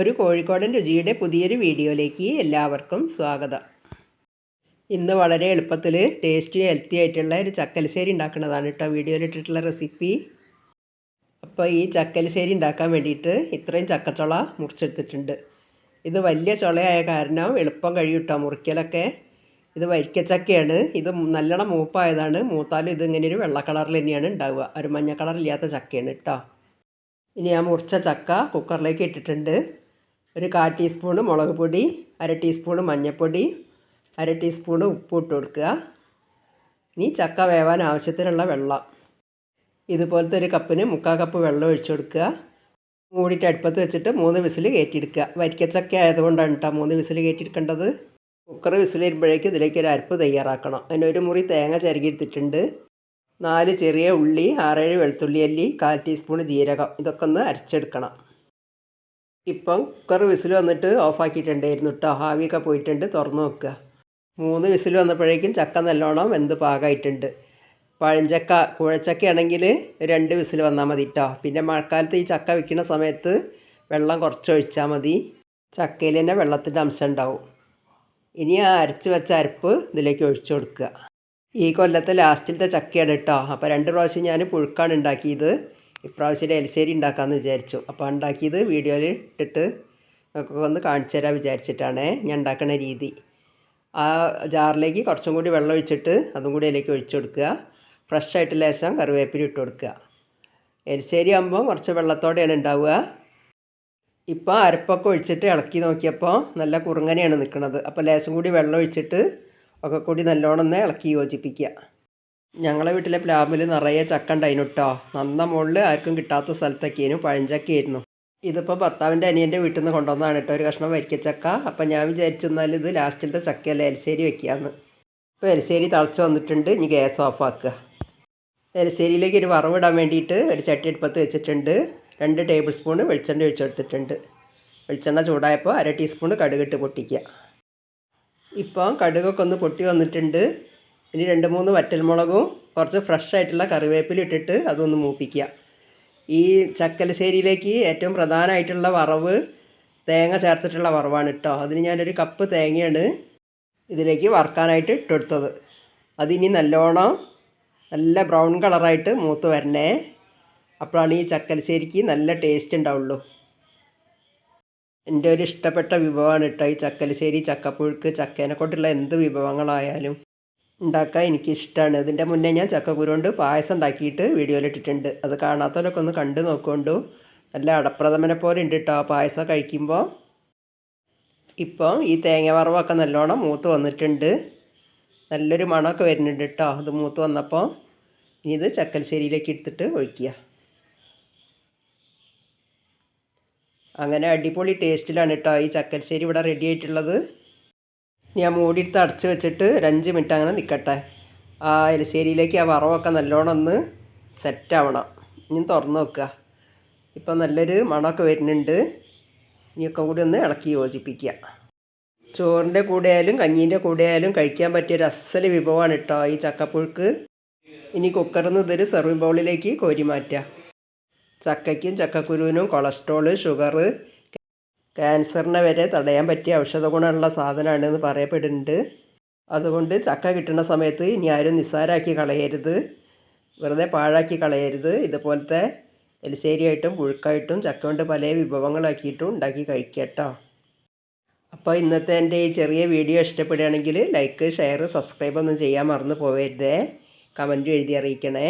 ഒരു കോഴിക്കോടൻ രുചിയുടെ പുതിയൊരു വീഡിയോയിലേക്ക് എല്ലാവർക്കും സ്വാഗതം. ഇന്ന് വളരെ എളുപ്പത്തിൽ ടേസ്റ്റി ഹെൽത്തി ആയിട്ടുള്ള ഒരു ചക്കലശ്ശേരി ഉണ്ടാക്കുന്നതാണ് കേട്ടോ വീഡിയോയിൽ ഇട്ടിട്ടുള്ള റെസിപ്പി. അപ്പോൾ ഈ ചക്കലശ്ശേരി ഉണ്ടാക്കാൻ വേണ്ടിയിട്ട് ഇത്രയും ചക്കച്ചുള മുറിച്ചെടുത്തിട്ടുണ്ട്. ഇത് വലിയ ചുളയായ കാരണം എളുപ്പം കഴിയും മുറിക്കലൊക്കെ. ഇത് വരിക്കച്ചക്കയാണ്. ഇത് നല്ലോണം മൂപ്പായതാണ്. മൂത്താലും ഇതിങ്ങനെ ഒരു വെള്ള കളറിൽ തന്നെയാണ് ഉണ്ടാവുക. ഒരു മഞ്ഞ കളറില്ലാത്ത ചക്കയാണ് കേട്ടോ. ഇനി ആ മുറിച്ച ചക്ക കുക്കറിലേക്ക് ഇട്ടിട്ടുണ്ട്. ഒരു കാ ടീസ്പൂൺ മുളക് പൊടി അര ടീസ്പൂൺ മഞ്ഞൾപ്പൊടി അര ടീസ്പൂൺ ഉപ്പ് ഇട്ട് കൊടുക്കുക. ഇനി ചക്ക വേവാൻ ആവശ്യത്തിനുള്ള വെള്ളം. ഇതുപോലത്തെ ഒരു കപ്പിന് മുക്കാൽ കപ്പ് വെള്ളം ഒഴിച്ചു കൊടുക്കുക. മൂടിയിട്ട് അടുപ്പത്ത് വെച്ചിട്ട് മൂന്ന് വിസിൽ കയറ്റിയെടുക്കുക. വരിക്കച്ചക്ക ആയതുകൊണ്ടാണ് കേട്ടോ മൂന്ന് വിസിൽ കയറ്റിയെടുക്കേണ്ടത്. കുക്കർ വിസിൽ വരുമ്പോഴേക്കും ഇതിലേക്ക് ഒരു അരപ്പ് തയ്യാറാക്കണം. അതിന് ഒരു മുറി തേങ്ങ ചിരകിയെടുത്തിട്ടുണ്ട്. നാല് ചെറിയ ഉള്ളി ആറേഴ് വെളുത്തുള്ളി അല്ലി കാൽ ടീസ്പൂൺ ജീരകം. ഇതൊക്കെ ഒന്ന് അരച്ചെടുക്കണം. ഇപ്പം കുക്കർ വിസിൽ വന്നിട്ട് ഓഫാക്കിയിട്ടുണ്ടായിരുന്നു കേട്ടോ ആവിയൊക്കെ പോയിട്ടുണ്ട്. തുറന്നു നോക്കുക. മൂന്ന് വിസിൽ വന്നപ്പോഴേക്കും ചക്ക നല്ലോണം വെന്ത് പാകമായിട്ടുണ്ട് പഴഞ്ചക്ക കുഴച്ചക്ക ആണെങ്കിൽ രണ്ട് വിസിൽ വന്നാൽ മതി കേട്ടോ പിന്നെ മഴക്കാലത്ത് ഈ ചക്ക വിൽക്കുന്ന സമയത്ത് വെള്ളം കുറച്ചൊഴിച്ചാൽ മതി. ചക്കയിൽ തന്നെ വെള്ളത്തിന്റെ അംശം ഉണ്ടാവും. ഇനി ആ അരച്ച് വെച്ച അരപ്പ് ഇതിലേക്ക് ഒഴിച്ചു കൊടുക്കുക. ഈ കൊല്ലത്തെ ലാസ്റ്റിലത്തെ ചക്കയാണ് കേട്ടോ അപ്പോൾ രണ്ട് പ്രാവശ്യം ഞാൻ പുഴുക്കാണ് ഉണ്ടാക്കിയത്. ഇപ്രാവശ്യം എലിശ്ശേരി ഉണ്ടാക്കാമെന്ന് വിചാരിച്ചു. അപ്പോൾ ഉണ്ടാക്കിയത് വീഡിയോയിൽ ഇട്ടിട്ട് ഒക്കെ ഒന്ന് കാണിച്ചു തരാൻ വിചാരിച്ചിട്ടാണ് ഞാൻ ഉണ്ടാക്കുന്ന രീതി. ആ ജാറിലേക്ക് കുറച്ചും കൂടി വെള്ളം ഒഴിച്ചിട്ട് അതും കൂടി അതിലേക്ക് ഒഴിച്ചു കൊടുക്കുക. ഫ്രഷ് ആയിട്ട് ലേശം കറിവേപ്പില ഇട്ട് കൊടുക്കുക. എരിശ്ശേരി ആകുമ്പോൾ കുറച്ച് വെള്ളത്തോടെയാണ് ഉണ്ടാവുക. ഇപ്പോൾ അരപ്പൊക്കെ ഒഴിച്ചിട്ട് ഇളക്കി നോക്കിയപ്പോൾ നല്ല കുറുങ്ങനെയാണ് നിൽക്കുന്നത് അപ്പോൾ ലേശം കൂടി വെള്ളം ഒഴിച്ചിട്ട് ഒക്കെ കൂടി നല്ലോണം ഒന്ന് ഇളക്കി യോജിപ്പിക്കുക. ഞങ്ങളെ വീട്ടിലെ പ്ലാവിൽ നിറയെ ചക്ക ഉണ്ടായിനു കേട്ടോ നന്ന മുകളിൽ ആർക്കും കിട്ടാത്ത സ്ഥലത്തൊക്കെയായിരുന്നു പഴഞ്ചക്കയായിരുന്നു ഇതിപ്പോൾ ഭർത്താവിന്റെ അനിയന്റെ വീട്ടിൽ നിന്ന് കൊണ്ടുവന്നതാണ് കേട്ടോ ഒരു കഷ്ണം വരിക്കച്ചക്ക അപ്പം ഞാൻ വിചാരിച്ചു എന്നാൽ ഇത് ലാസ്റ്റിലത്തെ ചക്കയല്ല എലിശ്ശേരി വെക്കാമെന്ന് ഇപ്പോൾ എലിശ്ശേരി തിളച്ച് വന്നിട്ടുണ്ട് ഇനി ഗ്യാസ് ഓഫ് ആക്കുക. എലിശ്ശേരിയിലേക്ക് ഒരു വറവിടാൻ വേണ്ടിയിട്ട് ഒരു ചട്ടി അടുപ്പത്ത് വെച്ചിട്ടുണ്ട്. രണ്ട് ടേബിൾ സ്പൂൺ വെളിച്ചെണ്ണ ഒഴിച്ചെടുത്തിട്ടുണ്ട് വെളിച്ചെണ്ണ ചൂടായപ്പോൾ അര ടീസ്പൂൺ കടുകിട്ട് പൊട്ടിക്കുക. ഇപ്പോൾ കടുകൊക്കെ ഒന്ന് പൊട്ടി വന്നിട്ടുണ്ട്. ഇനി രണ്ട് മൂന്ന് വറ്റൽമുളകും കുറച്ച് ഫ്രഷ് ആയിട്ടുള്ള കറിവേപ്പില ഇട്ടിട്ട് അതൊന്ന് മൂപ്പിക്കുക. ഈ ചക്കലശ്ശേരിയിലേക്ക് ഏറ്റവും പ്രധാനമായിട്ടുള്ള വറവ് തേങ്ങ ചേർത്തിട്ടുള്ള വറവാണ് കേട്ടോ അതിന് ഞാനൊരു കപ്പ് തേങ്ങയാണ് ഇതിലേക്ക് വറുക്കാനായിട്ട് ഇട്ടെടുത്തത്. അതിനി നല്ലോണം നല്ല ബ്രൗൺ കളറായിട്ട് മൂത്ത് വരണേ. അപ്പോഴാണ് ഈ ചക്കലശ്ശേരിക്ക് നല്ല ടേസ്റ്റ് ഉണ്ടാവുള്ളൂ. എന്റെ ഒരു ഇഷ്ടപ്പെട്ട വിഭവമാണ് കേട്ടോ ഈ ചക്കലശ്ശേരി ചക്കപ്പുഴുക്ക് ചക്കേനെ കൊണ്ടുള്ള എന്ത് വിഭവങ്ങളായാലും. ഉണ്ടാക്കാൻ എനിക്കിഷ്ടമാണ് ഇതിന്റെ മുന്നേ ഞാൻ ചക്കക്കുരു കൊണ്ട് പായസം ഉണ്ടാക്കിയിട്ട് വീഡിയോയിലിട്ടിട്ടുണ്ട്. അത് കാണാത്തവരൊക്കെ ഒന്ന് കണ്ടു നോക്കൊണ്ടു നല്ല അടപ്രഥമനെ പോലെ ഉണ്ട് കേട്ടോ പായസം കഴിക്കുമ്പോൾ. ഇപ്പോൾ ഈ തേങ്ങ വറവൊക്കെ നല്ലോണം മൂത്ത് വന്നിട്ടുണ്ട്. നല്ലൊരു മണമൊക്കെ വരുന്നുണ്ട് കേട്ടോ അത് മൂത്ത് വന്നപ്പോൾ ഇനി ഇത് ചക്കൽശ്ശേരിയിലേക്ക് എടുത്തിട്ട് ഒഴിക്കുക. അങ്ങനെ അടിപൊളി ടേസ്റ്റിലാണ് കേട്ടോ ഈ ചക്കൽശ്ശേരി ഇവിടെ റെഡി ആയിട്ടുള്ളത്. ഞാൻ മൂടിയെടുത്ത് അടച്ച് വെച്ചിട്ട് ഒരു അഞ്ച് മിനിറ്റ് അങ്ങനെ നിൽക്കട്ടെ ആ എലിശ്ശേരിയിലേക്ക് ആ വറവൊക്കെ നല്ലോണം ഒന്ന് സെറ്റാവണം ഇനി തുറന്ന് നോക്കുക. ഇപ്പം നല്ലൊരു മണമൊക്കെ വരുന്നുണ്ട്. ഇനിയൊക്കെ കൂടി ഒന്ന് ഇളക്കി യോജിപ്പിക്കുക. ചോറിന്റെ കൂടെ ആയാലും കഞ്ഞീന്റെ കൂടെ ആയാലും കഴിക്കാൻ പറ്റിയ ഒരു അസൽ വിഭവമാണ് കേട്ടോ ഈ ചക്കപ്പുഴുക്ക്. ഇനി കുക്കറിൽ നിന്ന് ഇതൊരു സെർവിംഗ് ബൗളിലേക്ക് കോരി മാറ്റുക. ചക്കയ്ക്കും ചക്കക്കുരുവിനും കൊളസ്ട്രോൾ ഷുഗർ ക്യാൻസറിനെ വരെ തടയാൻ പറ്റിയ ഔഷധ ഗുണമുള്ള സാധനമാണെന്ന് പറയപ്പെടുന്നുണ്ട്. അതുകൊണ്ട് ചക്ക കിട്ടുന്ന സമയത്ത് ഇനി ആരും നിസ്സാരാക്കി കളയരുത്. വെറുതെ പാഴാക്കി കളയരുത്. ഇതുപോലത്തെ എലിശ്ശേരിയായിട്ടും പുഴുക്കായിട്ടും ചക്ക കൊണ്ട് പല വിഭവങ്ങളാക്കിയിട്ടും ഉണ്ടാക്കി കഴിക്കുക കേട്ടോ അപ്പോൾ ഇന്നത്തെ എന്റെ ഈ ചെറിയ വീഡിയോ ഇഷ്ടപ്പെടുകയാണെങ്കിൽ ലൈക്ക് ഷെയർ സബ്സ്ക്രൈബ് ഒന്നും ചെയ്യാൻ മറന്നു പോകരുതേ കമന്റും എഴുതി അറിയിക്കണേ.